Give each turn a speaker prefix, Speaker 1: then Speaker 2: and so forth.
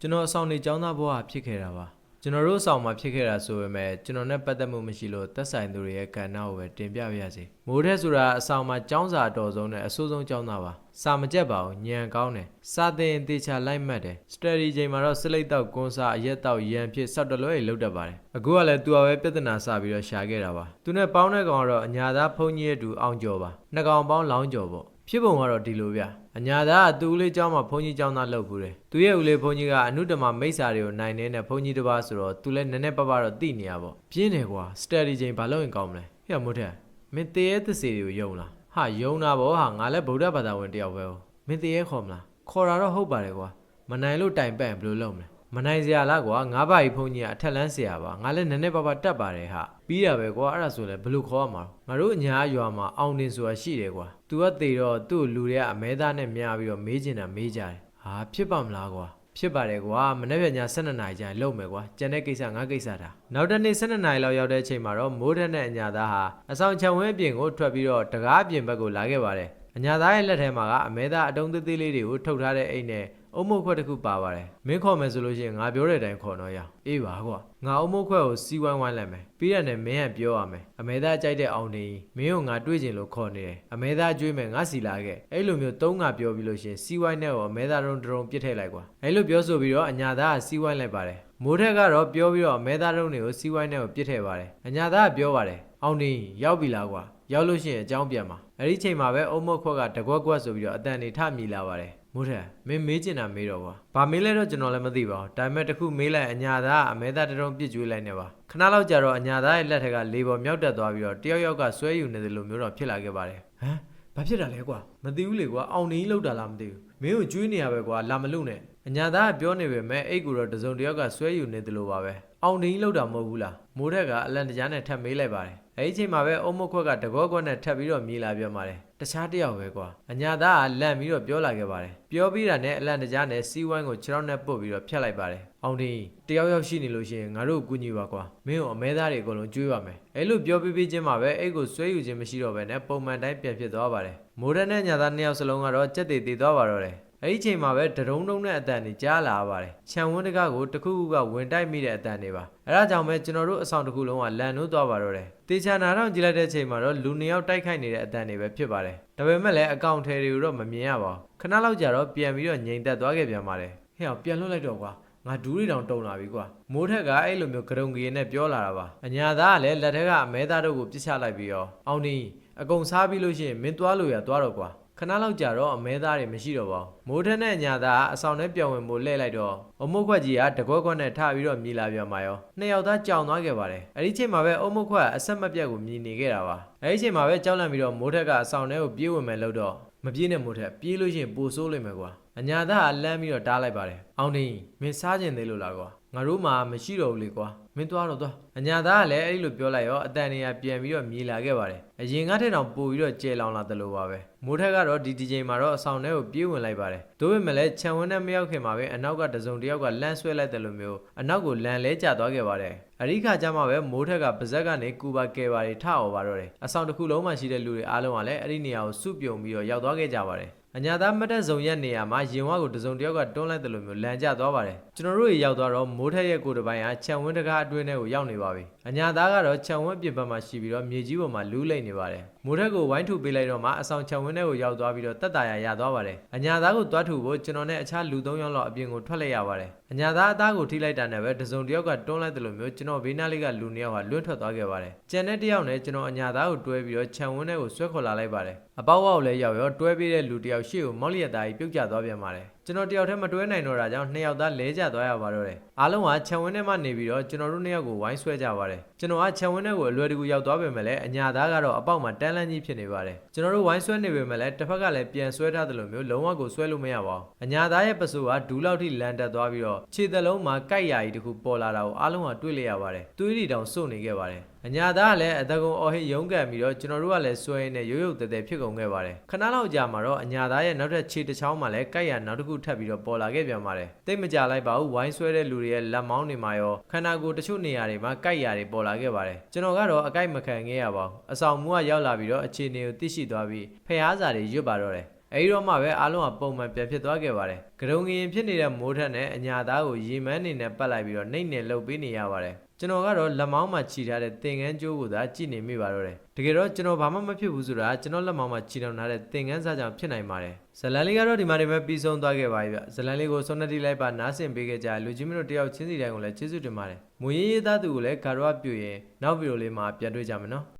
Speaker 1: ကျွန်တော်အဆောင်နေကျောင်းသားဘဝဖြစ်ခဲ့တာပါကျွန်တော်တို့အဆောင်မှာဖြစ်ခဲ့တာဆိုပေမဲ့ကျွန်တော်နဲ့ပတ်သက်မှုမရှိလို့သက်ဆိုင်သူတွေရဲ့ကဏ္ဍကိုပဲတင်ပြပါရစေမိုးထက်ဆိုတာအဆောင်မှာကျောင်းစာအတော်ဆုံးနဲ့အဆိုးဆုံးကျောင်းသားပါစာမကြက်ပါဘူးညံကောင်းတယ်စာသင်တေချာလိုက်မှတ်တယ်စတဒီချိန်မှာတော့စလိတ်တောက်ကွန်စာအရက်တောက်ရန်ဖြစ်စောက်တလွဲလောက်တတ်ပါတယ်အခုကလည်းသူကပဲပြဿနာစပြီးတော့ရှာခဲ့တာပါသူနဲ့ပေါင်းတဲ့ကောင်ကတော့အညာသားဖုန်ကြီးရဲ့တူအောင်ကျော်ပါနှစ်ကောင်ပေါင်းလောင်းကျော်ပေါ့ဖြစ်ပုံကတော့ဒီလိုဗျ အညာသားကသူ့ဦးလေးเจ้าမှာဘုန်းကြီးเจ้าသားလောက်ဘူးတယ်သူရဲ့ဦးလေးဘုန်းကြီးကအနုတ္တမမိစ္ဆာတွေကိုနိုင်နေတဲ့ဘုန်းကြီးတစ်ပါးဆိုတော့သူလည်းနည်းနည်းပါးပါးတော့သိနေရပါပြင်းတယ်ကွာစတဒီချိန်ဘာလို့ရင်ကောင်းမလဲဟဲ့မို့တဲ့မင်းတရေသစ္စေတွေကိုယုံလားဟာယုံတာဗောဟာငါလည်းဗုဒ္ဓဘာသာဝင်တယောက်ပဲဟောမင်းတရေခေါ်မလားခေါ်တာတော့ဟုတ်ပါတယ်ကွာမနိုင်လို့တိုင်ပန့်ဘယ်လိုလုပ်မလဲ မနိုင်စရာလားကွာငါးပါးကြီးဘုန်းကြီးကအထက်လန်းဆရာပါငါလည်းနည်းနည်းပါးပါးတက်ပါတယ်ဟာပြီးတာပဲကွာအဲ့ဒါဆိုလည်းဘယ်လိုခေါ်ရမှာလဲငါတို့အညာရွာမှာအောင်တင်ဆိုတာရှိတယ်ကွာ तू ကတေတော့သူ့လူတွေကအမဲသားနဲ့မြားပြီးတော့မေးချင်တာမေးကြတယ်ဟာဖြစ်ပါမလားကွာဖြစ်ပါတယ်ကွာမနေ့ကည12နာရီကျရင်လုံမယ်ကွာကျန်တဲ့ကိစ္စငါကိစ္စဒါနောက်တစ်နေ့12နာရီလောက်ရောက်တဲ့အချိန်မှာတော့မိုးထက်နဲ့အညာသားဟာအဆောင်ချံဝင်းအပြင်ကိုထွက်ပြီးတော့တကားအပြင်ဘက်ကိုလာခဲ့ပါတယ် အညာသားရဲ့လက်ထဲမှာကအမဲသားအတုံးသေးသေးလေးတွေကိုထုတ်ထားတဲ့အိတ်နဲ့အုံမုတ်ခွက်တစ်ခုပါပါတယ်မင်းခေါ်မယ်ဆိုလို့ရှိရင်ငါပြောတဲ့အတိုင်းခေါ်တော့ရအောင်အေးပါကွာငါအုံမုတ်ခွက်ကိုစီးဝိုင်းဝိုင်းလိုက်မယ်ပြီးရတဲ့မင်းကပြောရမယ်အမဲသားကြိုက်တဲ့အောင်နေမင်းကိုငါတွေးကျင်လို့ခေါ်နေတယ်အမဲသားကြွေးမယ်ငါစီလာခဲ့အဲ့လိုမျိုးသုံးငါပြောပြီးလို့ရှိရင်စီးဝိုင်းနဲ့ကိုအမဲသားတုံးတုံးပြစ်ထည့်လိုက်ကွာအဲ့လိုပြောဆိုပြီးတော့အညာသားကစီးဝိုင်းလိုက်ပါတယ်မိုးထက်ကတော့ပြောပြီးတော့အမဲသားတုံးတွေကိုစီးဝိုင်းနဲ့ကိုပြစ်ထည့်ပါတယ်အညာသားကပြောပါတယ်အောင်နေရောက်ပြီလားကွာ ရောက်လို့ရှိရင်အကြောင်းပြန်ပါအဲ့ဒီချိန်မှာပဲအုံမုတ်ခွက်ကတကွက်ကွက်ဆိုပြီးတော့အတန်နေထမြည်လာပါတယ်မိုးထက်မင်းမေးချင်တာမေးတော့ကွာဘာမေးလဲတော့ကျွန်တော်လည်းမသိပါဘူးဒါပေမဲ့တစ်ခုမေးလိုက်အညာသားကအမဲသားတရုံပြစ်ကျွေးလိုက်နေပါခဏလောက်ကြာတော့အညာသားရဲ့လက်ထက်ကလေပေါ်မြောက်တက်သွားပြီးတော့တယောက်ယောက်ကဆွဲယူနေတယ်လို့မျိုးတော့ဖြစ်လာခဲ့ပါတယ်ဟမ်ဘာဖြစ်တာလဲကွာမသိဘူးလေကွာအောင်နေကြီးလောက်တာလားမသိဘူးမင်းကိုကျွေးနေရပဲကွာလာမလို့နဲ့အညာသားကပြောနေပေမဲ့အိတ်ကူတော့တစုံတစ်ယောက်ကဆွဲယူနေတယ်လို့ပါပဲအောင်နေကြီးလောက်တာမဟုတ်ဘူးလားမိုးထက်ကအလန်တကြားနဲ့ထပ်မေးလိုက်ပါတယ် အဲ့ဒီချိန်မှာပဲအုံမခွက်ကတကောကောနဲ့ထပ်ပြီးတော့မြေးလာပြောပါတယ်တခြားတစ်ယောက်ပဲကွာအညာသားကလန့်ပြီးတော့ပြောလာခဲ့ပါတယ်ပြောပြီးတာနဲ့အလန့်တကြားနဲ့စီးဝိုင်းကိုခြေထောက်နဲ့ပုတ်ပြီးတော့ဖျက်လိုက်ပါတယ်အောင်တင်းတယောက်ယောက်ရှိနေလို့ရှိရင်ငါတို့ကိုကူညီပါကွာမင်းကိုအမဲသားတွေအကုန်လုံးကျွေးပါမယ်အဲ့လိုပြောပြီးပြီးချင်းမှာပဲအဲ့ကိုဆွဲယူခြင်းမရှိတော့ဘဲနဲ့ပုံမှန်တိုင်းပြန်ဖြစ်သွားပါတယ်မိုးဒန်နဲ့ညာသားနှစ်ယောက်စလုံးကတော့ကြက်တည်တည်သွားပါတော့တယ် အဲ့ဒီချိန်မှာပဲဒရုံဒုံနဲ့အတန်တွေကြားလာပါတယ်။ခြံဝန်းတကားကိုတစ်ခုခုကဝင်တိုက်မိတဲ့အတန်တွေပါ။အဲဒါကြောင့်ပဲကျွန်တော်တို့အဆောင်တစ်ခုလုံးကလန်နိုးသွားပါတော့တယ်။တေချာနာတော့ကြည့်လိုက်တဲ့ချိန်မှာတော့လူနှစ်ယောက်တိုက်ခိုက်နေတဲ့အတန်တွေပဲဖြစ်ပါတယ်။ဒါပေမဲ့လည်းအကောင့်ထဲတွေကိုတော့မမြင်ရပါဘူး။ခဏလောက်ကြာတော့ပြန်ပြီးတော့ငြိမ်သက်သွားခဲ့ပြန်ပါတယ်။ဟဲ့အောင်ပြန်လွှတ်လိုက်တော့ကွာ။ငါဒူးရီတောင်တုံလာပြီကွာမိုးထက်ကအဲ့လိုမျိုးကရုံကြီးနဲ့ပြောလာတာပါအညာသားကလည်းလက်ထက်ကအမဲသားတို့ကိုပြစ်ချလိုက်ပြီးတော့အောင်ဒီအကုန်စားပြီးလို့ရှိရင်မင်းသွားလို့ရသွားတော့ကွာ ခဏလောက်ကြာတော့အမဲသားတွေမရှိတော့ပါဘူးမိုးထက်နဲ့ညာသားအဆောင်ထဲပြောင်းဝင်ဖို့လှည့်လိုက်တော့အမုတ်ခွက်ကြီးကတကွက်ကွက်နဲ့ထပြီးတော့မြည်လာပြန်ပါရောနှစ်ယောက်သားကြောင်သွားခဲ့ပါတယ်အဲ့ဒီချိန်မှာပဲအမုတ်ခွက်အဆက်မပြတ်ကိုမြည်နေခဲ့တာပါအဲ့ဒီချိန်မှာပဲကြောက်လန့်ပြီးတော့မိုးထက်ကအဆောင်ထဲကိုပြေးဝင်မယ်လို့တော့မပြေးနဲ့မိုးထက်ပြေးလို့ရှိရင်ပိုဆိုးလိမ့်မယ်ကွာ အညာသားကလမ်းပြီးတော့တားလိုက်ပါတယ်အောင်တင်းမင်းစားကျင်သေးလို့လားကွာငါတို့မှမရှိတော့ဘူးလေကွာမင်းသွားတော့သွားအညာသားကလည်းအဲ့လိုပြောလိုက်ရောအတန်နေရပြန်ပြီးတော့မြေးလာခဲ့ပါတယ်အရင်ကထက်တောင်ပိုပြီးတော့ကျေလောင်လာတယ်လို့ပါပဲမိုးထက်ကတော့ဒီဒီချိန်မှာတော့အဆောင်ထဲကိုပြေးဝင်လိုက်ပါတယ်ဒါပေမဲ့လည်းခြံဝန်းနဲ့မရောက်ခင်မှာပဲအနောက်ကတစုံတစ်ယောက်ကလမ်းဆွဲလိုက်တယ်လို့မျိုးအနောက်ကိုလမ်းလဲကျသွားခဲ့ပါတယ်အရိခါကျမှပဲမိုးထက်ကပါဇက်ကနေကူပါကဲပါတွေထအောင်ပါတော့တယ်အဆောင်တစ်ခုလုံးမှာရှိတဲ့လူတွေအားလုံးကလည်းအဲ့ဒီနေရာကိုစုပြုံပြီးတော့ရောက်သွားခဲ့ကြပါတယ် အညာသားမတ်တက်စုံရက်နေရာမှာရင်ဝါကိုတစုံတစ်ယောက်ကတွန်းလိုက်တယ်လို့မျိုးလန်ကျသွားပါတယ်ကျွန်တော်တို့ရေရောက်သွားတော့မိုးထက်ရဲ့ကိုယ်တစ်ပိုင်းကခြံဝန်းတကားအတွင်းထဲကိုရောက်နေပါပြီ အညာသားကတော့ခြံဝန်းပြင်ပမှာရှိပြီးတော့မြေကြီးပေါ်မှာလူးလိမ့်နေပါတယ်မိုးထက်ကိုဝိုင်းထုပေးလိုက်တော့မှအဆောင်ခြံဝန်းထဲကိုရောက်သွားပြီးတော့တက်တာရရသွားပါတယ်အညာသားကိုတွားထုဖို့ကျွန်တော်နဲ့အခြားလူသုံးယောက်လောက်အပြင်ကိုထွက်လိုက်ရပါတယ်အညာသားအသားကိုထိလိုက်တာနဲ့ပဲတစုံတစ်ယောက်ကတွန်းလိုက်တယ်လို့မျိုးကျွန်တော်ဘေးနားလေးကလူနှစ်ယောက်ကလွတ်ထွက်သွားခဲ့ပါတယ်ကျန်တဲ့တစ်ယောက်နဲ့ကျွန်တော်အညာသားကိုတွဲပြီးတော့ခြံဝန်းထဲကိုဆွဲခေါ်လာလိုက်ပါတယ်အပေါက်ဝေါက်လည်းရောက်ရောတွဲပြီးတဲ့လူတစ်ယောက်ရှေ့ကိုမောက်လျက်သားကြီးပြုတ်ကျသွားပြန်ပါတယ် ကျွန်တော်တယောက်တည်းမတွဲနိုင်တော့တာကြောင့်နှစ်ယောက်သားလဲကျသွားရပါတော့တယ်အားလုံးကခြံဝန်းထဲမှာနေပြီးတော့ကျွန်တော်တို့နှစ်ယောက်ကိုဝိုင်းဆွဲကြပါတယ်ကျွန်တော်ကခြံဝန်းထဲကိုအလွယ်တကူရောက်သွားပေမဲ့လည်းအညာသားကတော့အပေါက်မှာတန်းလန်းကြီးဖြစ်နေပါတယ်ကျွန်တော်တို့ဝိုင်းဆွဲနေပေမဲ့လည်းတစ်ဖက်ကလည်းပြန်ဆွဲထားတယ်လို့မျိုးလုံးဝကိုဆွဲလို့မရပါဘူးအညာသားရဲ့ပစိုးကဒူးလောက်ထိလန်တက်သွားပြီးတော့ခြေသလုံးမှာကြိုက်ရာကြီးတစ်ခုပေါ်လာတာကိုအားလုံးကတွေ့လိုက်ရပါတယ်သွေးတွေတောင်စုတ်နေခဲ့ပါတယ် အညာသားကလည်းအတကုံအော်ဟစ်ရုန်းကန်ပြီးတော့ကျွန်တော်တို့ကလည်းဆွဲရင်းနဲ့ရုပ်ရုပ်တဲတဲဖြစ်ကုန်ခဲ့ပါတယ်ခဏလောက်ကြာမှာတော့အညာသားရဲ့နောက်ထပ်ခြေတစ်ချောင်းမှာလည်းကြိုက်ရနောက်တစ်ခုထပ်ပြီးတော့ပေါ်လာခဲ့ပြန်ပါတယ်တိတ်မကြလိုက်ပါဘူးဝိုင်းဆွဲတဲ့လူတွေရဲ့လက်မောင်းတွေမှာရောခန္ဓာကိုယ်တချို့နေရာတွေမှာကြိုက်ရတွေပေါ်လာခဲ့ပါတယ်ကျွန်တော်ကတော့အကြိုက်မခံခဲ့ရပါဘူးအဆောင်မူကရောက်လာပြီးတော့အခြေအနေကိုသိရှိသွားပြီးဖျားစာတွေရွတ်ပါတော့တယ် အဲဒီတော့မှပဲအားလုံးကပုံမှန်ပြန်ဖြစ်သွားခဲ့ပါတယ်ကရုံငရင်ဖြစ်နေတဲ့မိုးထက်နဲ့အညာသားကိုရေမန်းနေနဲ့ပတ်လိုက်ပြီးတော့နှိမ့်နေလှုပ်ပေးနေရပါတယ်ကျွန်တော်ကတော့လက်မောင်းမှာခြိထားတဲ့သင်ငန်းကြိုးကိုသာကြည့်နေမိပါတော့တယ်တကယ်တော့ကျွန်တော်ဘာမှမဖြစ်ဘူးဆိုတာကျွန်တော်လက်မောင်းမှာခြိထောင်ထားတဲ့သင်ငန်းစားကြောင့်ဖြစ်နိုင်ပါတယ်ဇလန်လေးကတော့ဒီမှာနေပဲပြီးဆုံးသွားခဲ့ပါပြီဗျဇလန်လေးကိုဆုံးနတိလိုက်ပါနားဆင်ပေးခဲ့ကြလူကြီးမတို့တယောက်ချင်းစီတိုင်းကိုလည်းကျေးဇူးတင်ပါတယ်မူရင်းရေးသားသူကိုလည်းဂါရဝပြုရင်နောက်ဗီဒီယိုလေးမှာပြန်တွေ့ကြမယ်နော်